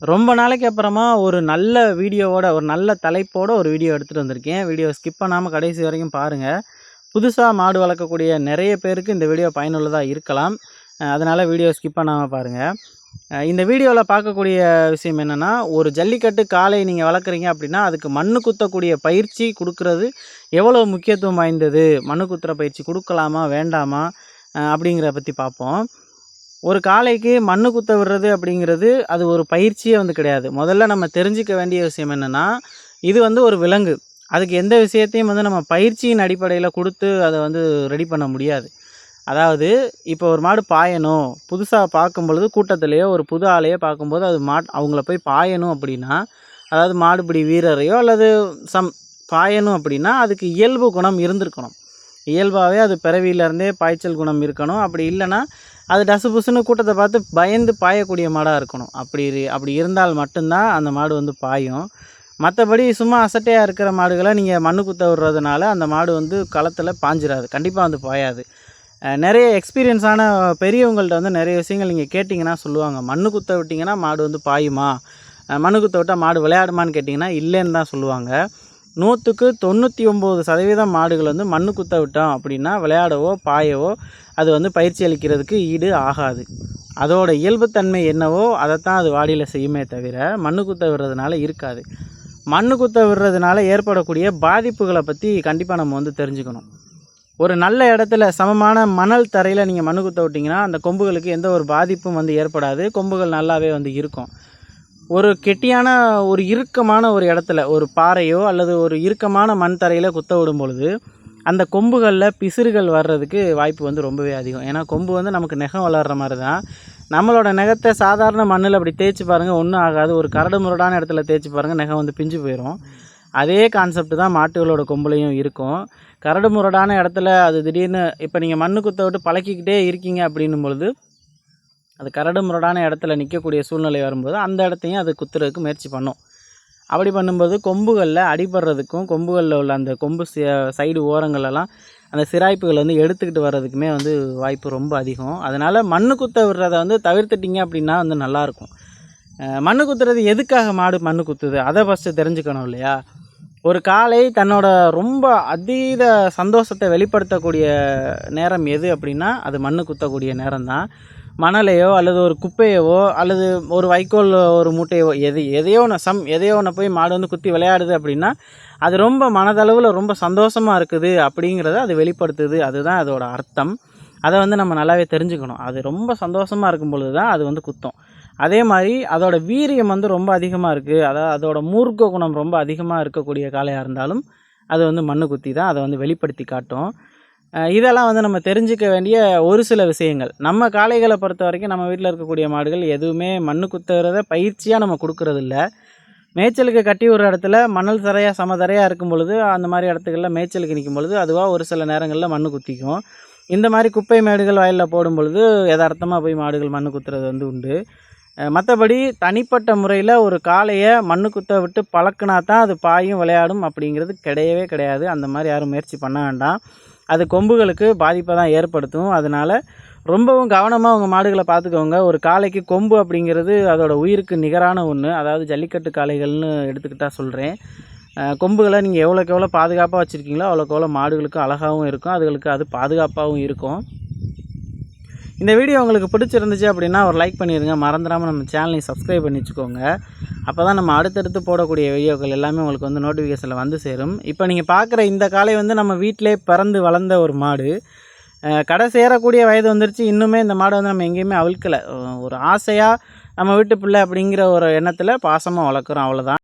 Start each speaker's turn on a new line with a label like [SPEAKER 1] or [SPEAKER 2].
[SPEAKER 1] ரொம்ப நாளைக்கு அப்புறமா ஒரு நல்ல வீடியோவோட ஒரு நல்ல தலைப்போட ஒரு வீடியோ எடுத்துகிட்டு வந்திருக்கேன். வீடியோ ஸ்கிப் பண்ணாமல் கடைசி வரைக்கும் பாருங்கள் புதுசாக மாடு வளர்க்கக்கூடிய நிறைய பேருக்கு இந்த வீடியோ பயனுள்ளதாக இருக்கலாம். அதனால் வீடியோ ஸ்கிப் பண்ணாமல் பாருங்கள் இந்த வீடியோவில் பார்க்கக்கூடிய விஷயம் என்னென்னா ஒரு ஜல்லிக்கட்டு காலை நீங்கள் வளர்க்குறீங்க அப்படின்னா அதுக்கு மண்ணு குத்தக்கூடிய பயிற்சி கொடுக்கறது எவ்வளோ முக்கியத்துவம் வாய்ந்தது? மண்ணு குத்துற பயிற்சி கொடுக்கலாமா வேண்டாமா? அப்படிங்கிற பற்றி பார்ப்போம். ஒரு காளைக்கு மண்ணு குத்த விடுறது அப்படிங்கிறது அது ஒரு பயிற்சியே வந்து கிடையாது. முதல்ல நம்ம தெரிஞ்சிக்க வேண்டிய விஷயம் என்னென்னா இது வந்து ஒரு விலங்கு. அதுக்கு எந்த விஷயத்தையும் வந்து நம்ம பயிற்சியின் அடிப்படையில் கொடுத்து அதை வந்து ரெடி பண்ண முடியாது. அதாவது இப்போ ஒரு மாடு பாயணும். புதுசாக பார்க்கும் பொழுது கூட்டத்திலேயோ ஒரு புது ஆளையோ பார்க்கும்போது அது மாட் அவங்கள போய் பாயணும் அப்படின்னா அதாவது மாடுபிடி வீரரையோ அல்லது சம் பாயணும் அப்படின்னா அதுக்கு இயல்பு குணம் இருந்திருக்கணும். இயல்பாகவே அது பிறவியிலேருந்தே பாய்ச்சல் குணம் இருக்கணும். அப்படி இல்லைன்னா அது டசு புசுன்னு கூட்டத்தை பார்த்து பயந்து பாயக்கூடிய மாடாக இருக்கணும். அப்படி அப்படி இருந்தால் மட்டும்தான் அந்த மாடு வந்து பாயும். மற்றபடி சும்மா அசட்டையாக இருக்கிற மாடுகளை நீங்கள் மண்ணு குத்த விடுறதுனால அந்த மாடு வந்து களத்தில் பாஞ்சிடாது கண்டிப்பாக வந்து பாயாது. நிறைய எக்ஸ்பீரியன்ஸான பெரியவங்கள்ட்ட வந்து நிறைய விஷயங்கள் நீங்கள் கேட்டிங்கன்னா சொல்லுவாங்க. மண்ணு குத்த விட்டிங்கன்னா மாடு வந்து பாயுமா? மண்ணு குத்த விட்டால் மாடு விளையாடுமான்னு கேட்டிங்கன்னா இல்லைன்னு தான் சொல்லுவாங்க. நூற்றுக்கு தொண்ணூற்றி ஒம்பது சதவீதம் மாடுகள் வந்து மண்ணு குத்த விட்டோம் அப்படின்னா விளையாடவோ பாயவோ அது வந்து பயிற்சி அளிக்கிறதுக்கு ஈடு ஆகாது. அதோட இயல்புத்தன்மை என்னவோ அதைத்தான் அது வாடியில் செய்யுமே தவிர மண்ணு குத்த விடுறதுனால இருக்காது. மண்ணு குத்த விடுறதுனால ஏற்படக்கூடிய பாதிப்புகளை பற்றி கண்டிப்பாக நம்ம வந்து தெரிஞ்சுக்கணும். ஒரு நல்ல இடத்துல சமமான மணல் தரையில் நீங்கள் மண்ணு குத்த விட்டிங்கன்னா அந்த கொம்புகளுக்கு எந்த ஒரு பாதிப்பும் வந்து ஏற்படாது. கொம்புகள் நல்லாவே வந்து இருக்கும். ஒரு கெட்டியான ஒரு இறுக்கமான ஒரு இடத்துல ஒரு பாறையோ அல்லது ஒரு இறுக்கமான மண் தரையில் குத்த விடும் பொழுது அந்த கொம்புகளில் பிசிறுகள் வர்றதுக்கு வாய்ப்பு வந்து ரொம்பவே அதிகம். ஏன்னா கொம்பு வந்து நமக்கு நெகம் வளர்கிற மாதிரி தான் நம்மளோட நெகத்தை சாதாரண மண்ணில் அப்படி தேய்ச்சி பாருங்கள் ஒன்றும் ஆகாது. ஒரு கரடு முரடான இடத்துல தேய்ச்சி பாருங்கள் நெகம் வந்து பிஞ்சு போயிடும் அதே கான்செப்ட் தான் மாட்டுகளோட கொம்புலையும் இருக்கும். கரடு முரடான இடத்துல அது திடீர்னு இப்போ நீங்கள் மண்ணு குத்த விட்டு பழக்கிக்கிட்டே இருக்கீங்க அப்படின்னும் பொழுது அது கரடு முரடான இடத்துல நிற்கக்கூடிய சூழ்நிலை வரும்போது அந்த இடத்தையும் அது குத்துறதுக்கு முயற்சி பண்ணும். அப்படி பண்ணும்போது கொம்புகளில் அடிபடுறதுக்கும் கொம்புகளில் உள்ள அந்த கொம்பு சைடு ஓரங்களெல்லாம் அந்த சிராய்ப்புகள் வந்து எடுத்துக்கிட்டு வர்றதுக்குமே வந்து வாய்ப்பு ரொம்ப அதிகம். அதனால் மண்ணு குத்த விடுறத வந்து தவிர்த்துட்டிங்க அப்படின்னா வந்து நல்லாயிருக்கும். மண்ணு குத்துறது எதுக்காக மாடு மண்ணு குத்துது? அதை ஃபஸ்ட்டு தெரிஞ்சுக்கணும் இல்லையா? ஒரு காலை தன்னோட ரொம்ப அதீத சந்தோஷத்தை வெளிப்படுத்தக்கூடிய நேரம் எது அப்படின்னா அது மண்ணு குத்தக்கூடிய நேரம் தான் மணலையோ அல்லது ஒரு குப்பையவோ அல்லது ஒரு வைக்கோல் ஒரு மூட்டையோ எது எதையோ ஒன்று சம் எதையோ ஒன்று போய் மாடு வந்து குத்தி விளையாடுது அப்படின்னா அது ரொம்ப மனதளவில் ரொம்ப சந்தோஷமாக இருக்குது அப்படிங்கிறத அது வெளிப்படுத்துது. அதுதான் அதோட அர்த்தம். அதை வந்து நம்ம நல்லாவே தெரிஞ்சுக்கணும். அது ரொம்ப சந்தோஷமாக இருக்கும் பொழுது தான் அது வந்து குத்தும். அதே மாதிரி அதோட வீரியம் வந்து ரொம்ப அதிகமாக இருக்குது அதாவது அதோட மூர்க்க குணம் ரொம்ப அதிகமாக இருக்கக்கூடிய காளையாக இருந்தாலும் அது வந்து மண்ணு குத்தி தான் அதை வந்து வெளிப்படுத்தி காட்டும். இதெல்லாம் வந்து நம்ம தெரிஞ்சுக்க வேண்டிய ஒரு சில விஷயங்கள். நம்ம காளைகளை பொறுத்த வரைக்கும் நம்ம வீட்டில் இருக்கக்கூடிய மாடுகள் எதுவுமே மண்ணு குத்துறத பயிற்சியாக நம்ம கொடுக்கறதில்ல. மேய்ச்சலுக்கு கட்டி ஒரு இடத்துல மணல் தரையாக சமதரையாக இருக்கும் பொழுது அந்த மாதிரி இடத்துக்கெல்லாம் மேய்ச்சலுக்கு நிற்கும் பொழுது அதுவாக ஒரு சில நேரங்களில் மண் குத்திக்கும். இந்த மாதிரி குப்பை மேடுகள் வயலில் போடும் பொழுது யதார்த்தமாக போய் மாடுகள் மண் குத்துறது வந்து உண்டு. மற்றபடி தனிப்பட்ட முறையில் ஒரு காளையை மண்ணு குத்த விட்டு பழக்கினா தான் அது பாயும் விளையாடும் அப்படிங்கிறது கிடையவே கிடையாது. அந்த மாதிரி யாரும் முயற்சி பண்ண வேண்டாம். அது கொம்புகளுக்கு பாதிப்பை தான் ஏற்படுத்தும். அதனால் ரொம்பவும் கவனமாக உங்கள் மாடுகளை பார்த்துக்கோங்க. ஒரு காளைக்கு கொம்பு அப்படிங்கிறது அதோடய உயிருக்கு நிகரான ஒன்று அதாவது ஜல்லிக்கட்டு காளைகள்னு எடுத்துக்கிட்டால் சொல்கிறேன் கொம்புகளை நீங்கள் எவ்வளோக்கு எவ்வளோ பாதுகாப்பாக வச்சுருக்கீங்களோ அவ்வளோக்கு எவ்வளோ மாடுகளுக்கு அழகாகவும் இருக்கும். அதுகளுக்கு அது பாதுகாப்பாகவும் இருக்கும். இந்த வீடியோ உங்களுக்கு பிடிச்சிருந்துச்சு அப்படின்னா ஒரு லைக் பண்ணிடுங்க மறந்துடாமல் நம்ம சேனலையும் சப்ஸ்கிரைப் பண்ணி வச்சுக்கோங்க. அப்போ தான் நம்ம அடுத்தடுத்து போடக்கூடிய வீடியோக்கள் எல்லாமே உங்களுக்கு வந்து நோட்டிஃபிகேஷனில் வந்து சேரும். இப்போ நீங்கள் பார்க்குற இந்த காலை வந்து நம்ம வீட்டிலே பிறந்து வளர்ந்த ஒரு மாடு. கடை சேரக்கூடிய வயது வந்துருச்சு. இன்னுமே இந்த மாடை வந்து நம்ம எங்கேயுமே அவிழ்க்கலை. ஒரு ஆசையாக நம்ம வீட்டு பிள்ளை அப்படிங்கிற ஒரு எண்ணத்தில் பாசமாக வளர்க்குறோம். அவ்வளோதான்